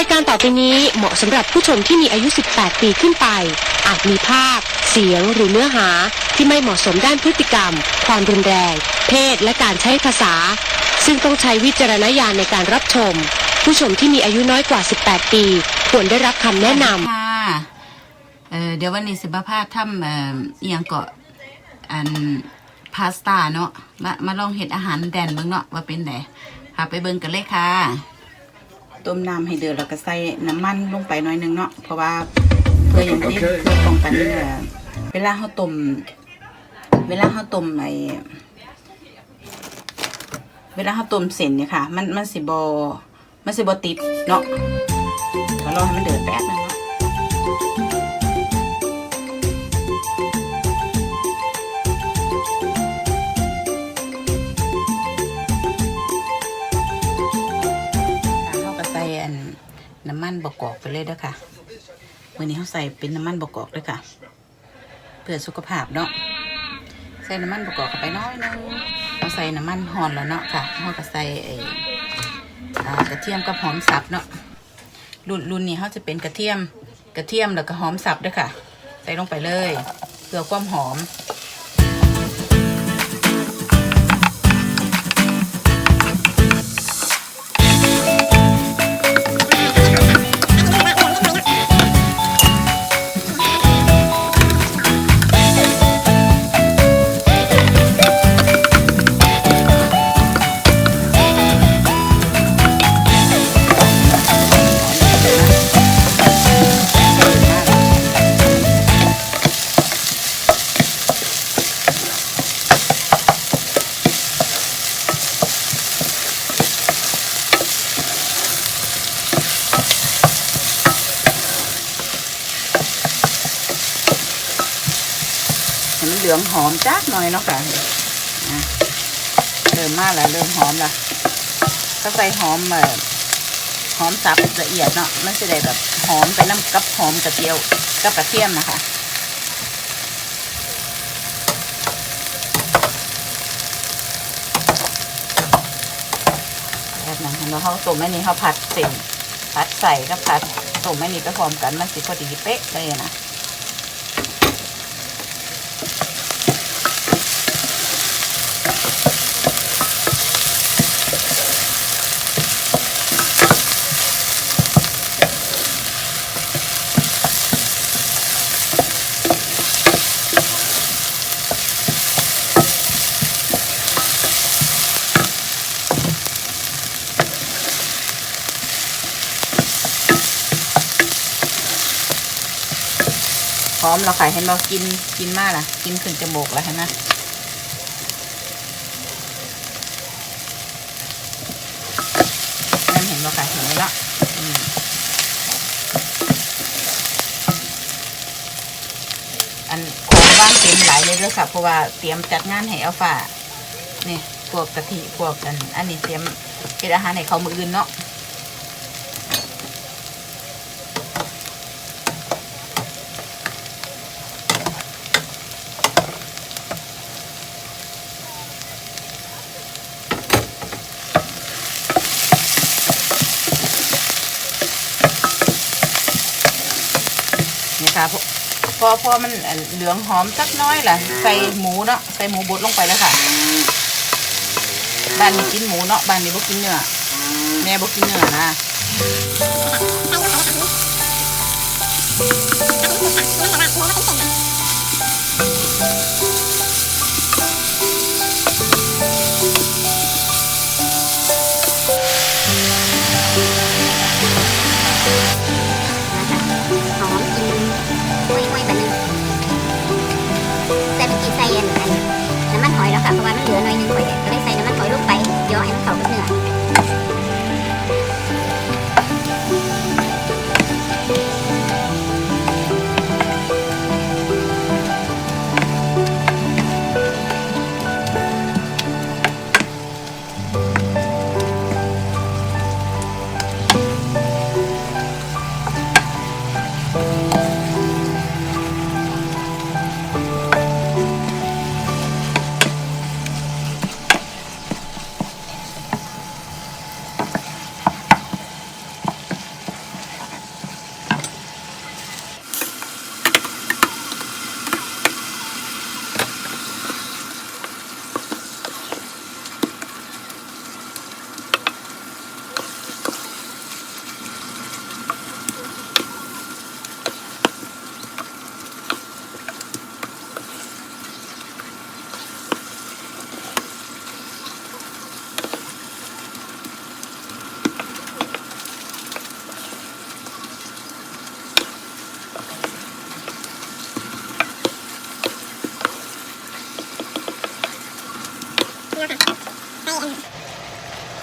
ายการต่อไปนี้เหมาะสำหรับผู้ชมที่มีอายุ 18 ปีขึ้นไป อาจมีภาพ เสียงหรือเนื้อหาที่ไม่เหมาะสมด้านพฤติกรรม ความรุนแรง เพศ และการใช้ภาษา ซึ่งต้องใช้วิจารณญาณในการรับชม ผู้ชมที่มีอายุน้อยกว่า 18 ปี ควรได้รับคำแนะนำค่ะเอ่อเดี๋ยววันนี้สิบพาทำเอ่อเอียงเกาะอันพาสต้าเนาะมามาลองเห็ดอาหารแดนเบิ่งเนาะว่าเป็นไงพาไปเบิ่งกันเลยค่ะ ต้มน้ำให้เดือดแล้วก็ใส่น้ำมันลงไปหน่อยนึงเนาะเพราะว่าเพื่ออย่างที่เพื่อป้องกันเอ่อเวลาเขาต้มเวลาเขาต้มไอเวลาเขาต้มเส้นเนี่ยค่ะ มันมันสิบอมันสิบอติดเนาะก็รอให้มันเดือดแป๊บนึงเนาะ เลยเด้อค่ะวันนี้เขาใส่เป็นน้ำมันบกอกด้วยค่ะ เพื่อสุขภาพเนาะใส่น้ำมันบกอกเข้าไปน้อยนึงเราใส่น้ำมันหอนแล้วเนาะค่ะเขาก็ใส่ไอ้กระเทียมกับหอมสับเนาะรุ่นรุ่นนี้เขาจะเป็นกระเทียมกระเทียมแล้วก็หอมสับด้วยค่ะ ใส่ลงไปเลย เพื่อความหอม เหลืองหอมจักหน่อยเนาะค่ะเริ่มมาแล้วเริ่มหอมละก็ใส่หอมเอ่อหอมสับละเอียดเนาะมันจะได้แบบหอมไปน้ำกับหอมกระเทียวกับกระเทียมนะคะแบบนั้นแล้วเขาต้มแม่นี้เขาผัดเส้นผัดใส่กับผัดต้มแม่นี้ไปพร้อมกันมันสิพอดีเป๊ะเลยนะ พร้อมเราขายให้เรากินกินมากนะกินขึ้นจมูกแล้วเห็นไหมนั่นเห็นเราขายเห็นไหมละอันของบ้านเต็มหลายเลยด้วยค่ะเพราะว่าเตรียมจัดงานให้อัลฟานี่พวกกะทิพวกอัน อันนี้เตรียมเป็นอาหารให้เขามืออื่นเนาะ ค่ะพอพอพอมันเหลืองหอมสักน้อยล่ะ ใส่หมูเนาะใส่หมูบดลงไปแล้วค่ะบ้านนี้กินหมูเนาะบ้านนี้บ่กินเนื้อแม่บ่กินเนื้อนะห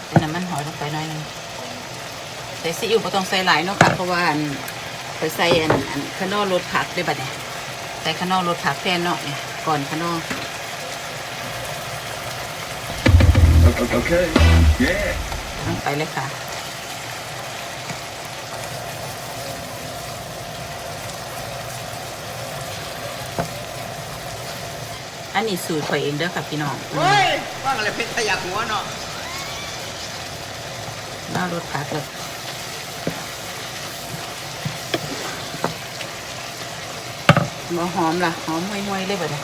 ใส่น้ำมันหอยลงไปหน่อยนึงใส่ซีอิ๊วไม่ต้องใส่หลายเนาะค่ะเพราะว่าเคยใส่อันอันขนอรสผักได้ปะเนี่ยใส่ขนอรสผักแทนเนาะเนี่ยก่อนขนอ Okay. Yeah. ลงไปเลยค่ะ อันนี้สูตรข่อยเองเด้อค่ะพี่น้องเฮ้ยว่างอะไรเพชรขยักหัวเนาะหน้ารถพักเลยบ่หอมล่ะ หอมห่วยๆเลยแบบนี้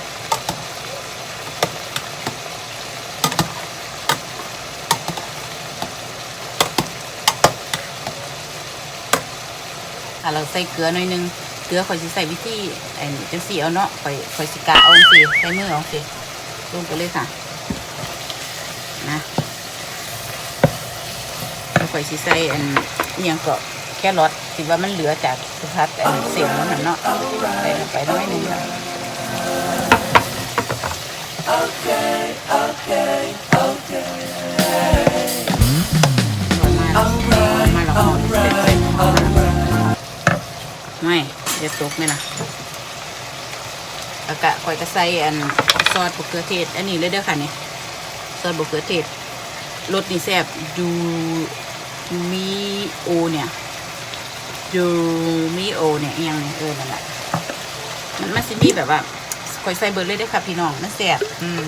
ถ้าเราใส่เกลือหน่อยนึงเก ลือข่อยสิใส่วิธีไอ้นี่จังสีเอาเนาะข่อยข่อยสิกะเอาสิใส่มือเอาสิลงไปเลยค่ะ นะแล้วข่อยสิใส่อันเอียงก็แค่รสสิว่ามันเหลือจากสุพัดอันเสียงนั่นเนาะใส่ลงไปน้อยนึงค่ะโอเคมาแล้วมาแล้วไม่ เดี๋ยวตกไหมล่ะแล้วก็ข่อยก็ใส่อันซอสมะเขือเทศ อันนี้เลยเด้อค่ะนี่ซอสมะเขือเทศรสนี่แซ่บยูมิโอเนี่ยยูมิโอเนี่ยอิหยังเนี่ยเออนั่นแหละมันมันสิมีแบบว่าคอยใส่เบอร์เลยได้อค่ะพี่น้องมันแซ่บอืม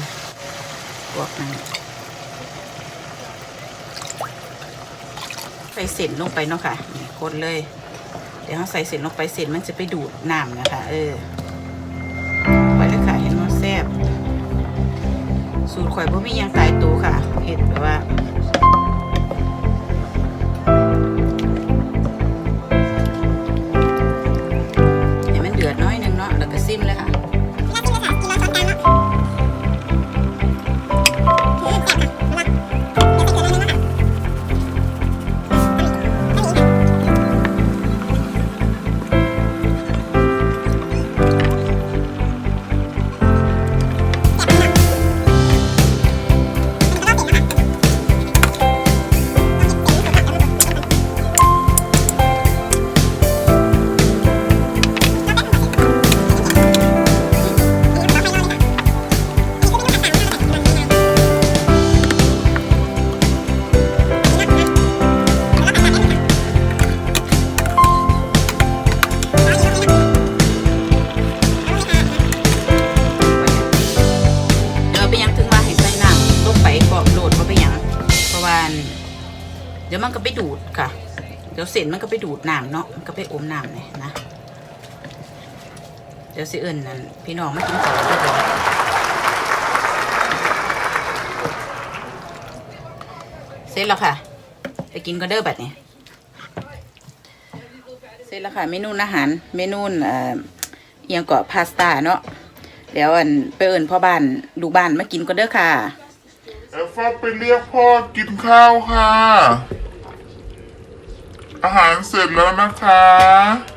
พวกนั้นใส่เส้นลงไปเนาะค่ะคนเลย เดี๋ยวเราใส่เส้นลงไปเส้นมันจะไปดูดน้ำนะคะ เออ ไปเลยค่ะเห็นว่าแซ่บสูตรข่อยบ่มีหยังตายตัวค่ะเห็ดแบบว่า เส้นมันก็ไปดูดน้ำเนาะมันก็ไปอมน้ำเลยนะ เดี๋ยวสิเอิญนั่นพี่น้องมากินข้าวด้วยกันเสร็จแล้วค่ะ ไปกินก็เด้อบัดนี้เสร็จแล้วค่ะ เมนูอาหาร เมนูเอ่อเอียงเกาะพาสต้าเนาะแล้วอันไปเอิญพ่อบ้านลูบ้านมากินก็เด้อค่ะ เอลฟ้าไปเรียกพ่อกินข้าวค่ะ อาหารเสร็จแล้วนะคะ